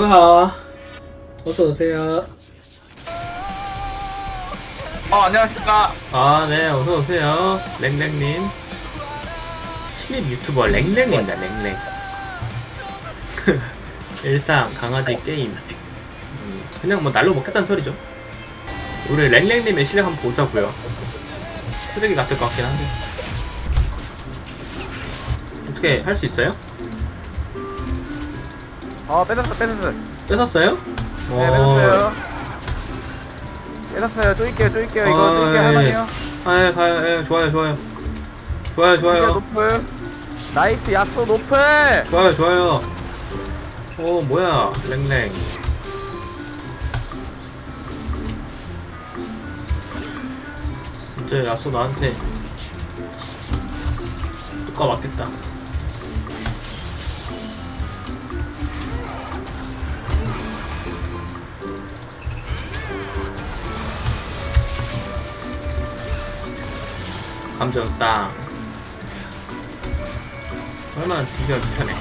으하 어서 오세요. 어 안녕하십니까. 아네 어서 오세요. 랭랭님. 신입 유튜버 랭랭입니다 랭랭. 일상 강아지 게임. 음, 그냥 뭐 날로 먹겠다는 소리죠. 우리 랭랭님의 실력 한번 보자고요. 쓰레기 같을 것 같긴 한데. 어떻게 할 수 있어요? 어 뺏었어 뺏었어 뺏었어요? 네 뺏었어요 뺏었어요 쪼일게요 쪼일게요 이거 어, 쪼일게 예. 할만해요 아, 예, 가요, 예, 좋아요, 좋아요. 좋아요, 좋아요. 노플 나이스 야쏘 노플 좋아요, 좋아요. 오, 뭐야, 랭랭. 이제 야쏘 나한테 효과 맞겠다. 감정 땅. 얼마나 비교가 불편해.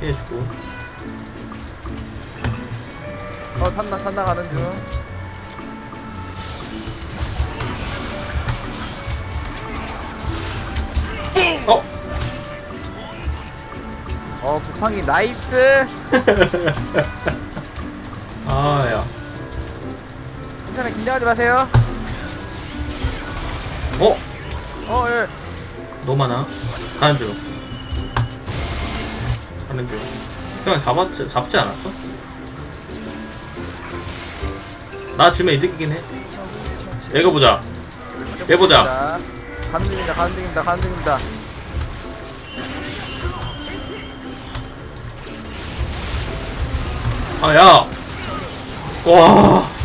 피해주고. 어 탄나 탄나 가는 중 어? 어 부팡이 나이스 아, 야. 괜찮아 긴장하지 마세요 어? 어 예 너무 많아. 가는 중. 가는 중. 그냥 잡았지, 잡지 않았어? 나 주면 이득이긴 해. 이거 보자. 얘 보자. 가는 중입니다 가는 중입니다 가는 중입니다 아, 야. 와.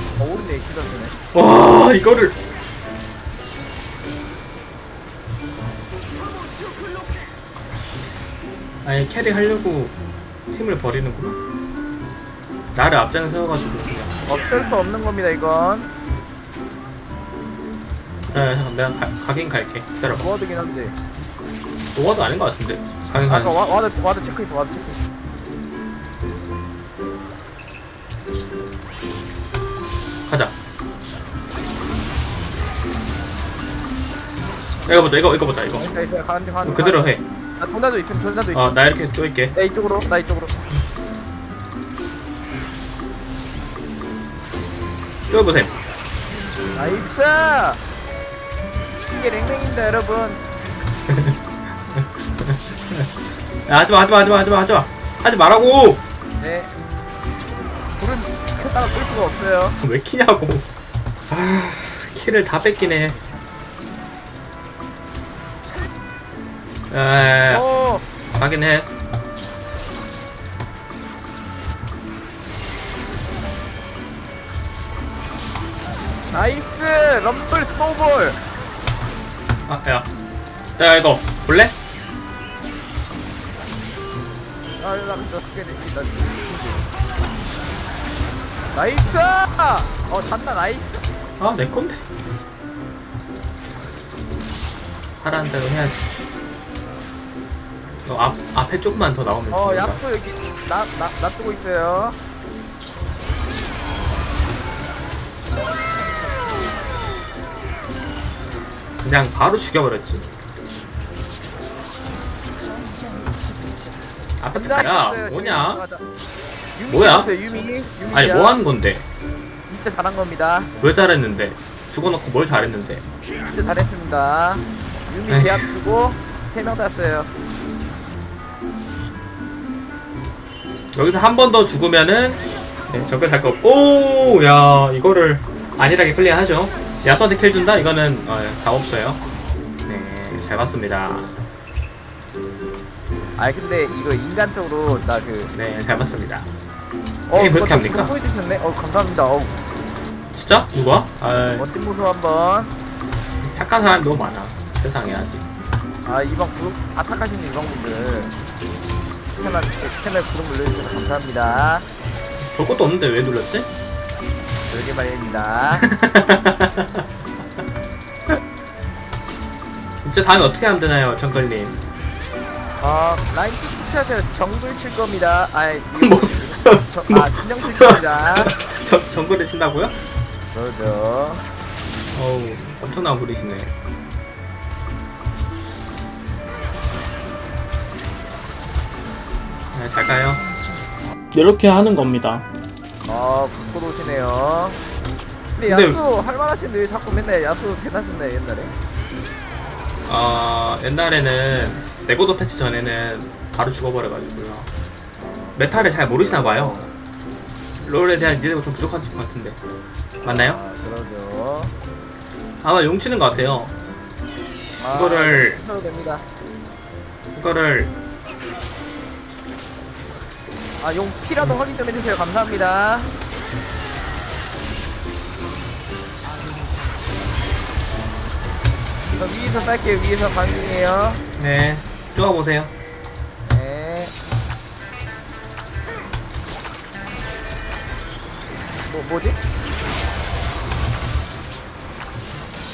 기다리네 와, 이거를. 아니, 캐리 하려고 팀을 버리는구나. 나를 앞장에 세워가지고 그냥. 어쩔 수 없는 겁니다 이건 네, 잠깐 내가 가, 가긴 갈게. 기다려봐. 모아두긴 한데 노가도 아닌 것 같은데. 가긴 가는. 아까 와, 와드 와드 체크했어 와드 체크했어 가자. 이거 보자, 이거, 이거 보자, 이거. 나이스 가는 중 가는 중 그대로 해. 나 전화도 있음 전화도 있음 어, 나 이렇게 쪼일게. 나 이쪽으로 나 이쪽으로 쪼여보셈. 나이스 이게 랭랭입니다 여러분 야, 하지마, 하지마, 하지마, 하지마, 하지마. 하지 말라고! 네 켰다가 끌 수가 없어요 왜 키냐고. 아, 키를 다 뺏기네. 에, 오 하긴 해. 나이스 럼블 스노볼 아, 야. 야, 이거, 볼래? 아 이거 나 어떻게 됩니다 나이스 어 잔다 나이스 아, 내 건데. 하라는 대로 해야지. 너 앞, 앞에 조금만 더 나오면 어. 약도 여기 나나 놔두고 있어요 그냥 바로 죽여버렸지. 앞에 야 뭐냐? 유미 뭐야? 있어요, 유미 유미 아니 뭐 하는 건데? 진짜 잘한 겁니다 왜 잘했는데? 죽어놓고 뭘 잘했는데? 진짜 잘했습니다 유미 에이. 제압 주고 세 명 땄어요 여기서 한 번 더 죽으면은 네, 적을 살거 없고 오, 야 이거를 안일하게 플레이하죠. 야수한테 킬 준다? 이거는 어, 다 없어요. 네, 잘 봤습니다. 아 근데 이거 인간적으로 나그 네, 잘 봤습니다. 어, 게임 그렇게 합니까? 보여주셨네 어 감사합니다 어 진짜? 누가? 아, 멋진 모습 한번 착한 사람 너무 많아. 세상에 아직. 아 이번 구독 아탁하시는 이방분들 채널 채널 구독 눌러주셔서 감사합니다 볼 것도 없는데 왜 눌렀지? 별게 말입니다 이제 다음에 어떻게 하면 되나요, 정글님? 아 라인 푸시하세요 정글 칠 겁니다 아이 뭐? 저, 아 진정 칠 겁니다. 저, 정글을 친다고요? 그러죠. 어우 엄청난 분이시네. 네, 잘 가요. 이렇게 하는 겁니다. 아 부끄러우시네요. 근데 근데- 야수 할만하신데 왜 자꾸 맨날 야수 배나셨나요 옛날에. 어, 옛날에는 네고도 패치 전에는 바로 죽어버려가지고요 메타를 잘 모르시나 봐요. 롤에 대한 이해가 좀 부족한 것 같은데. 맞나요? 아 그러죠. 아마 용 치는 것 같아요. 아, 이거를- 하셔도 됩니다. 이거를 아 용 피라도 확인 좀 해주세요. 감사합니다. 저 위에서 딸게요. 위에서 방중이에요. 네 쪼아보세요 뭐 뭐지?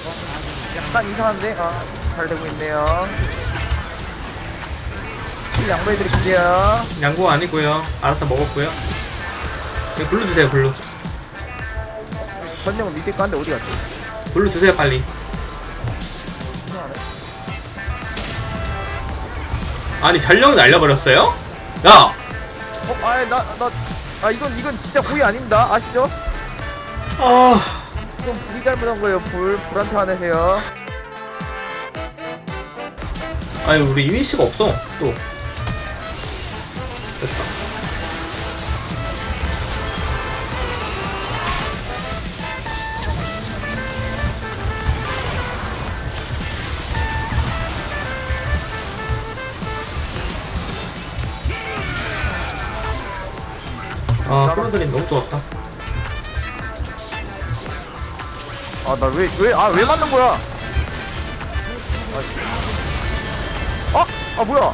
어, 약간 이상한데? 아, 잘 되고 있네요. 이 양보해드릴게요. 양보 아니고요 알아서 먹었고요 네, 블루 주세요 블루 전령은 밑에 거 한데 어디 갔지? 블루 주세요 빨리 이상하네. 아니 전령이 날려버렸어요? 야! 어, 아, 나, 나, 아, 이건, 이건 진짜 고의 아닙니다. 아시죠? 아... 좀 불이 잘못한 거예요, 불. 불한테 화내세요. 아니 우리 이미시가 없어 또 됐어 아 끌어들임 너무 좋았다 아, 나 왜, 왜, 아, 왜 맞는 거야? 아, 아, 뭐야?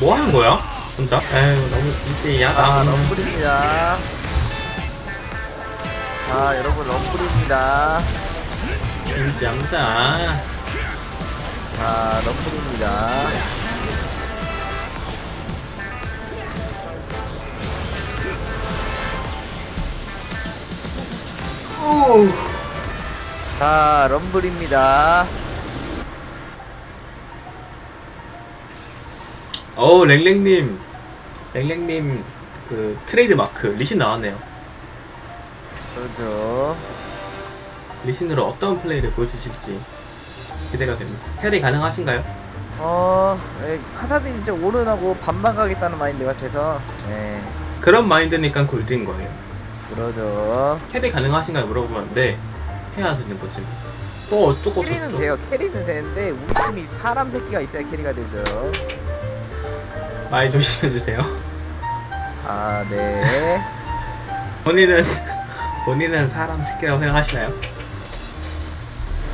뭐 하는 거야? 혼자? 에휴 너무 이지야다 아, 럼블입니다. 아, 여러분, 럼블입니다. 이지합니다 아, 럼블입니다. 자, 럼블입니다. 어우 랭랭님 랭랭님 그 트레이드 마크 리신 나왔네요 그렇죠. 리신으로 어떤 플레이를 보여주실지 기대가 됩니다 캐리 가능하신가요? 어, 에, 카사딘 진짜 오른하고 반반 가겠다는 마인드 같아서, 예, 그런 마인드니까 골드인 거예요 그러죠. 캐리 가능하신가요? 물어보는데 해야 되는 거지 또 어쩌고 캐리는 저쩌고 돼요. 캐리는 되는데 우리 팀이 사람 새끼가 있어야 캐리가 되죠. 많이 조심해 주세요 아, 네. 본인은 본인은 사람 새끼라고 생각하시나요?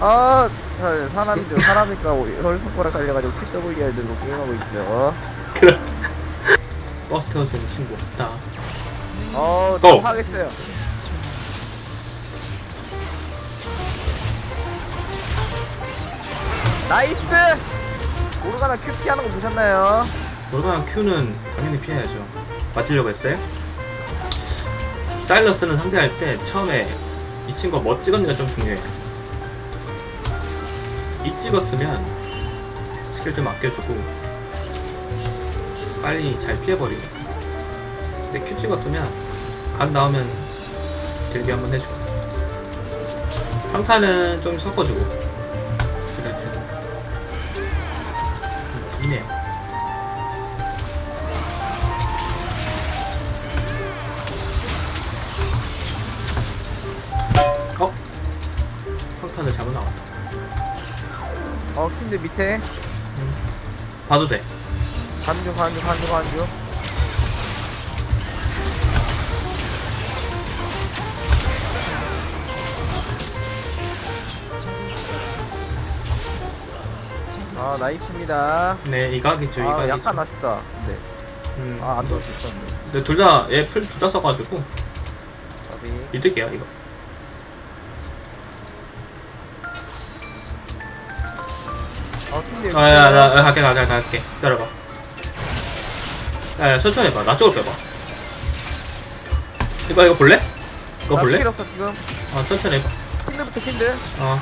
아, 저 사람이죠. 사람이니까 열 손가락 달려가지고 TWR 들고 게임하고 있죠. 그럼 버스 태워주는 친구 없다 어, 고! 좀 하겠어요. 나이스! 오르가나 큐 피 하는 거 보셨나요? 놀가랑 큐는 당연히 피해야죠 맞으려고 했어요? 사일러스는 상대할 때 처음에 이 친구가 뭐 찍었는가 좀 중요해요 이 찍었으면 스킬 좀 아껴주고 빨리 잘 피해버리고 근데 큐 찍었으면 각 나오면 딜비 한번 해주고 평타는 좀 섞어주고 그래주고 음, 이네요 어? 평타는 잘못 나왔다 어, 킨드 밑에. 봐도 돼 간주, 간주, 간주, 간주. 아, 나이스입니다. 네, 이 각이죠, 아, 이각이죠. 약간 아쉽다. 근데. 음. 아, 안 돌 수 있었는데. 근데 둘 다, 얘 풀 둘 다 써가지고? 이득이야, 이거. 킨드 아, 야, 나, 나 갈게, 갈게, 갈게. 기다려봐. 야, 야, 천천히 해봐. 나 쪽으로 빼봐. 이거, 이거 볼래? 이거 나 볼래? 없어 지금 어, 천천히 해봐. 킨드부터 킨드 어.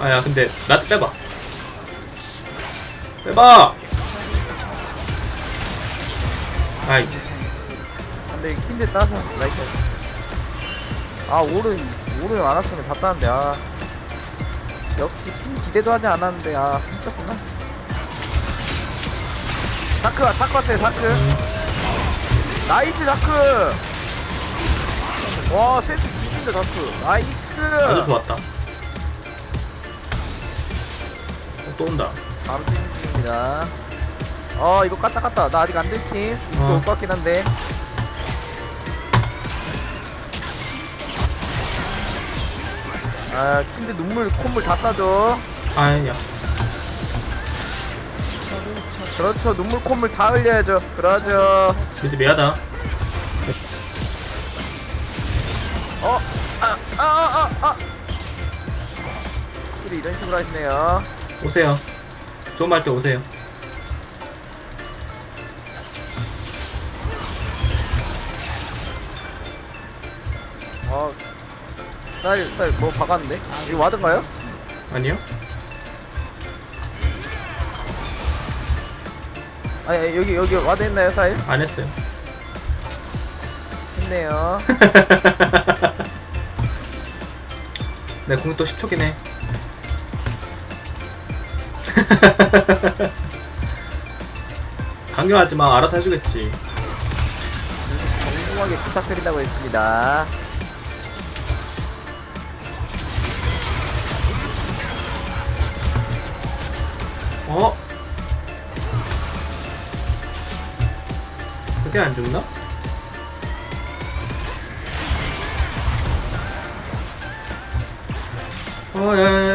아, 야, 근데, 나 빼봐. 빼봐! 아이, 근데 킨드 따서 라이트 아 오른 오른 안 왔으면 다 따는데 아. 역시 킨 기대도 하지 않았는데 아 힘들구나. 다크 다크 왔어요 다크. 나이스 다크! 와 센스 뒤진다 다크 나이스! 아주 좋았다. 또 온다. 바로 뛰는 중입니다 어 이거 깠다 깠다 나 아직 안 들팀 이거 어. 올것 같긴 한데 아 킨드 눈물 콧물 다 따줘 아이, 야. 그렇죠 눈물 콧물 다 흘려야죠 그러죠 미드 미하다. 어? 아, 아, 아, 아, 아. 둘이 이런 식으로 하시네요. 오세요. 좋은 말 때 오세요. 어, 쌀, 쌀, 뭐 박았는데? 이거 와든가요? 아니요? 아니, 아니, 여기, 여기 와드 했나요, 쌀? 안 했어요. 했네요. 내공또 10초긴 해. 강요하지 마. 알아서 해주겠지. 정중하게 부탁드린다고 했습니다. 어? 그게 안 죽나? 어, 야, 야, 야,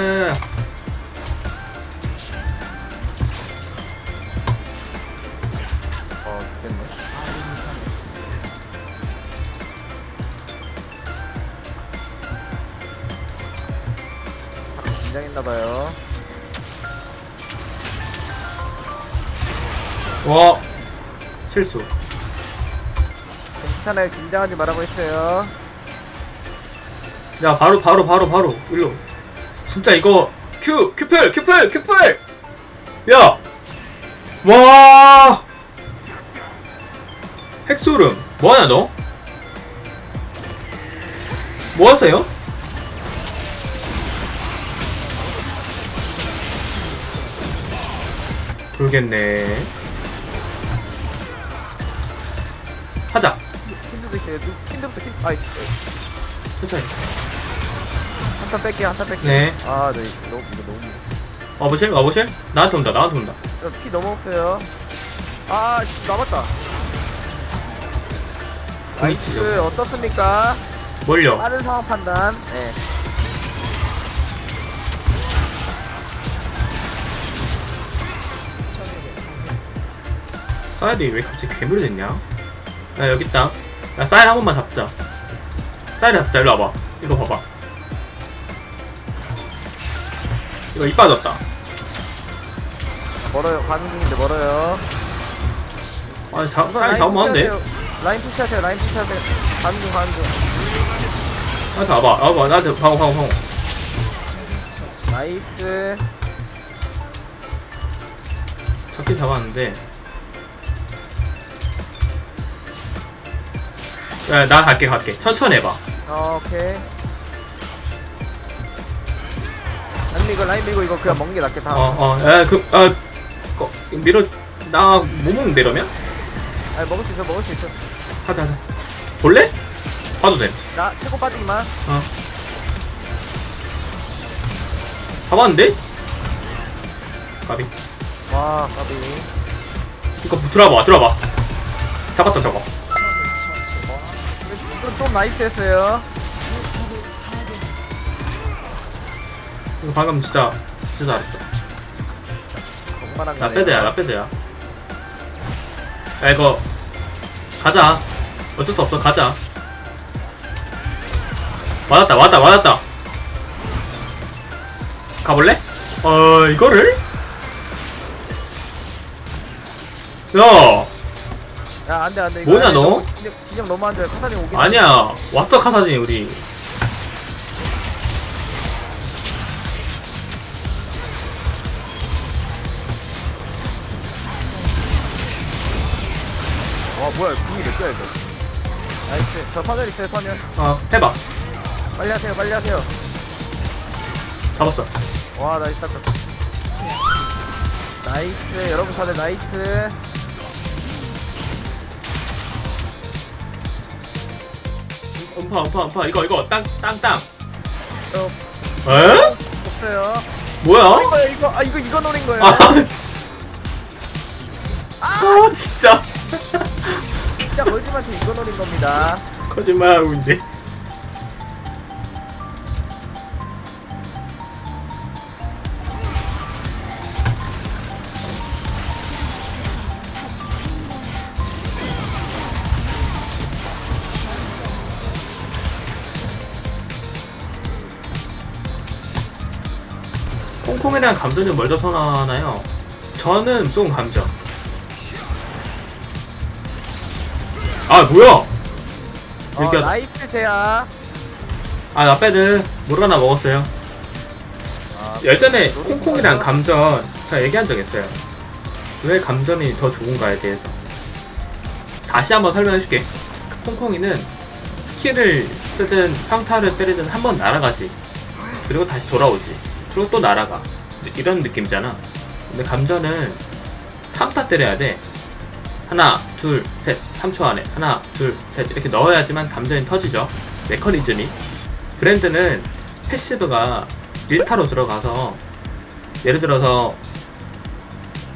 했나봐요. 와, 실수. 괜찮아요, 긴장하지 말라고 했어요. 야, 바로, 바로, 바로, 바로. 일로. 진짜 이거, 큐, 큐플, 큐플, 큐플! 야! 와! 핵소름. 뭐하냐, 너? 뭐 하세요? 돌겠네. 하자. 있어요. 아이, 천천히. 한탄 뺄게요, 한탄 뺄게요. 네. 아, 네, 너무, 이거 너무. 와보실? 와보실? 나한테 온다, 나한테 온다. 저피 너무 없어요. 아, 씨, 남았다. 나이스, 어떻습니까? 뭘요? 빠른 상황 판단. 네. 사이드 왜 갑자기 괴물이 됐냐? 야 여기 있다. 야 사이드 한 번만 잡자. 사이드 잡자. 일로 와봐. 이거 봐봐. 이거 입 빠졌다. 멀어요. 가는 중인데 멀어요. 아 자, 사이드 잡으면 안 돼. 라인 푸시하세요. 라인 푸시하세요. 가는 중, 가는 중. 나한테 와봐. 와봐. 나한테 방어 방어 방어. 나이스. 잡긴 잡았는데. 야, 나 갈게 갈게. 천천히 해봐. 어, 오케이. 아니 이거 라인 밀고 이거 그냥 먹는 게 낫겠다. 어 어. 야 그, 아, 거, 밀어. 나못 먹는데 이러면? 아니 먹을 수 있어, 먹을 수 있어. 하자 하자. 볼래? 봐도 돼. 나 최고 빠지기만. 어. 잡았는데? 까비. 와, 까비. 이거 들어와봐, 들어와봐. 잡았다, 저거. 이건 좀 나이스 했어요. 이거 방금 진짜, 진짜 잘했어. 나 빼드야. 야, 이거, 가자. 어쩔 수 없어, 가자. 맞았다, 맞았다, 맞았다. 가볼래? 어 이거를? 야 야 안돼 안돼. 이거 뭐냐, 안돼. 너? 너무 진영, 진영 너무 안 좋아 카사딘 오긴 아니야. 왔어 카사딘 우리. 와 뭐야 궁이 몇 개야 이거? 나이스. 저 선열 있어요 선열 어 해봐. 빨리 하세요 빨리 하세요. 잡았어. 와 나이스. 딱 나이스. 여러분 다들 나이스 음파 음파 음파. 이거 이거. 땅땅땅. 저 에? 없어요. 뭐야? 이거 이거 아 이거 이거 노린 거예요. 아, 아 진짜. 진짜 걸지마서 이거 노린 겁니다. 거짓말하고 있네 콩콩이랑 감전이 멀더 선하나요? 저는 좀 감전 아 뭐야 어, 이렇게 하다. 나이스 제야 아, 나 빼드 모르가나 먹었어요. 아, 예전에 거죠. 감전 제가 얘기한 적 있어요. 왜 감전이 더 좋은가에 대해서. 다시 한번 설명해줄게. 콩콩이는 스킬을 쓰든 평타를 때리든 한 번 날아가지. 그리고 다시 돌아오지. 그리고 또 날아가. 이런 느낌이잖아. 근데 감전은 3타 때려야 돼. 하나, 둘, 셋, 3초 안에. 하나, 둘, 셋. 이렇게 넣어야지만 감전이 터지죠. 메커니즘이. 브랜드는 패시브가 1타로 들어가서 예를 들어서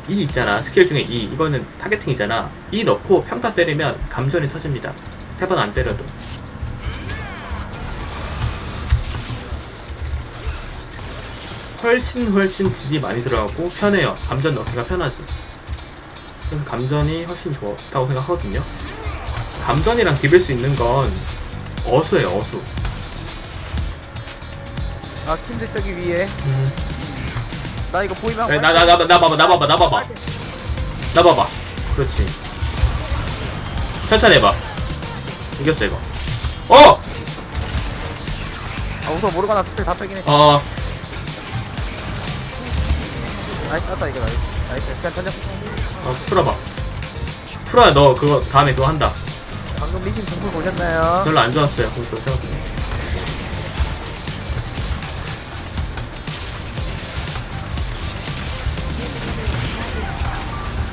이 있잖아 스킬 중에 이 이거는 타겟팅이잖아 이 넣고 평타 때리면 감전이 터집니다 세 번 안 때려도 훨씬 훨씬 딜이 많이 들어가고 편해요 감전 넣기가 편하지 그래서 감전이 훨씬 좋다고 생각하거든요 감전이랑 비빌 수 있는 건 어수예요 어수 아 킨드 저기 위에 음. 나 이거 보이면 네, 나, 나, 나, 나 봐봐, 나 봐봐, 나 봐봐. 나 봐봐. 그렇지. 천천히 해봐. 이겼어, 이거. 어! 아 우선 모르가나 스펠 다 빼긴 해 어, 나이스 땄다 이거 나이스 나이스 그냥 던져 어 풀어봐. 풀어야 너 그거 다음에 그거 한다. 방금 리신 공풀 보셨나요? 별로 안 좋았어요. 그거 생각해.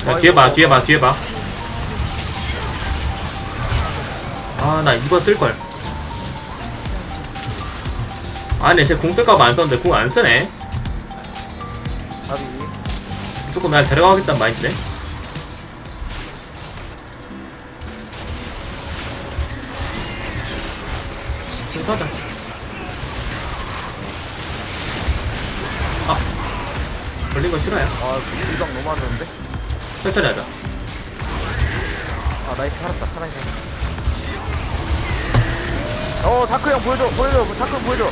야, 뒤에 봐, 뒤에 봐, 뒤에 봐. 아, 나 이번 쓸걸. 아니, 쟤궁 쓸까봐 안 썼는데 궁안 쓰네. 무조건 날 데려가겠다는 마인드네. 진짜다. 아, 걸린 거 싫어요. 아 물방 너무 안 좋은데? 천천히 하자. 아 나이스 살았다 살아있어 어 다크 형 보여줘 보여줘 다크 형 보여줘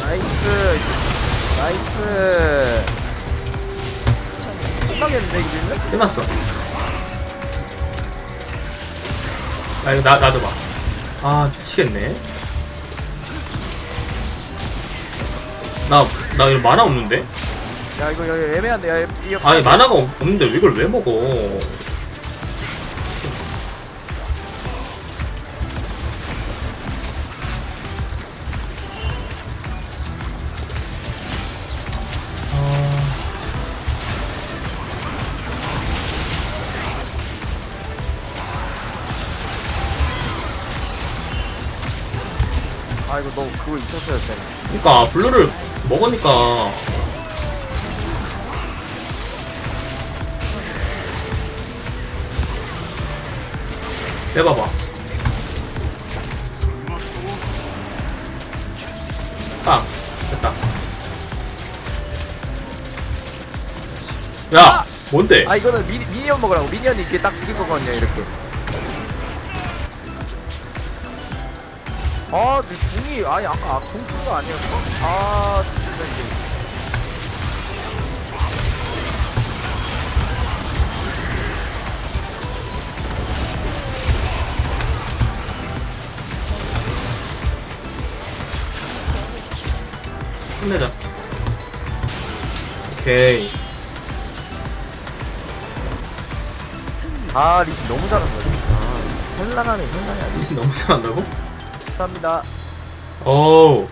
나이스 나이스 끝나겠는데 이제는? 끝났어. 아, 이거 나, 나도 봐. 아, 미치겠네. 나, 나 이거 만화 없는데? 야 이거 여기 애매한데 야 이거 아니, 만화가 없- 없는데 이걸 왜 먹어? 너 그거 있었어야 돼 그니까, 블루를 먹으니까. 빼봐봐. 아, 됐다. 야, 뭔데? 아 이거는 미니, 미니언 먹으라고 미니언이 이게 딱 죽일 거거든요 이렇게 아, 내 궁이, 아니, 아까 궁 쓴 거 아니었어? 아, 진짜 이제. 끝내자. 오케이. 아, 리신 너무 잘한다, 진짜. 혼란하네, 헬란이 아니 리신 너무 잘한다고? 감사합니다 오.